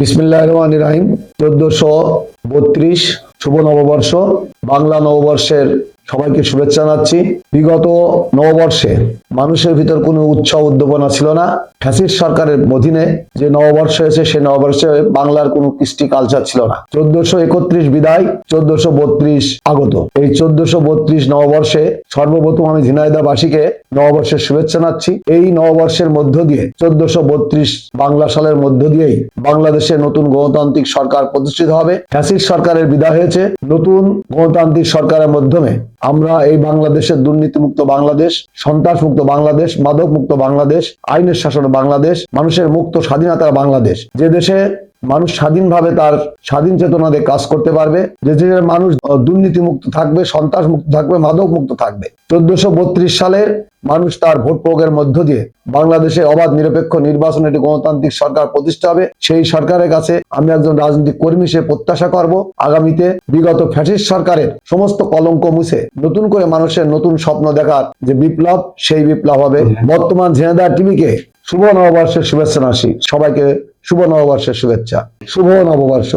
বিসমিল্লাহ রহমান রাহিম চোদ্দশো বত্রিশ শুভ নববর্ষ বাংলা নববর্ষের সবাইকে শুভেচ্ছা জানাচ্ছি। বিগত নববর্ষে মানুষের ভিতর কোনো উৎসাহ, উদ্দীপনা ছিল না। ফ্যাসিস্ট সরকারের অধীনে যে নববর্ষ হয়েছে সেই নববর্ষে বাংলার কোনো কৃষ্টি কালচার ছিল না। চোদ্দশো একত্রিশ বিদায়, চোদ্দশো বত্রিশ আগত। এই চোদ্দশো বত্রিশ নববর্ষে সর্বপ্রথম আমি ঝিনাইদাবাসীকে নববর্ষের শুভেচ্ছা জানাচ্ছি। এই নববর্ষের মধ্য দিয়ে, চোদ্দশো বত্রিশ বাংলা সালের মধ্য দিয়েই বাংলাদেশে নতুন গণতান্ত্রিক সরকার প্রতিষ্ঠিত হবে। ফ্যাসিস্ট সরকারের বিদায় হয়েছে। নতুন গণতান্ত্রিক সরকারের মাধ্যমে আমরা এই বাংলাদেশের দুর্নীতিমুক্ত বাংলাদেশ সন্ত্রাস মুক্ত বাংলাদেশ মাদক মুক্ত বাংলাদেশ, আইনের শাসন বাংলাদেশ, মানুষের মুক্ত স্বাধীনতার বাংলাদেশ। যে দেশে মানুষ স্বাধীনভাবে তার স্বাধীন চেতনা দিয়ে কাজ করতে পারবে। যে দেশের মানুষ দুর্নীতি মুক্ত থাকবে সন্ত্রাস মুক্ত থাকবে মাদক মুক্ত থাকবে। চোদ্দশো বত্রিশ সালের মানুষ তার ভোট প্রয়োগের মধ্য দিয়ে বাংলাদেশে অবাধ নিরপেক্ষ নির্বাচনে একটি গণতান্ত্রিক সরকার প্রতিষ্ঠা হবে। সেই সরকারের কাছে আমি একজন রাজনৈতিক কর্মী সে প্রত্যাশা করব। আগামীতে বিগত ফ্যাসিস্ট সরকারের সমস্ত কলঙ্ক মুছে নতুন করে মানুষের নতুন স্বপ্ন দেখার যে বিপ্লব সেই বিপ্লব হবে। বর্তমান ঝিনাইদহ টিভিকে শুভ নববর্ষের শুভেচ্ছা আসি সবাইকে শুভ নববর্ষের শুভেচ্ছা। শুভ নববর্ষ।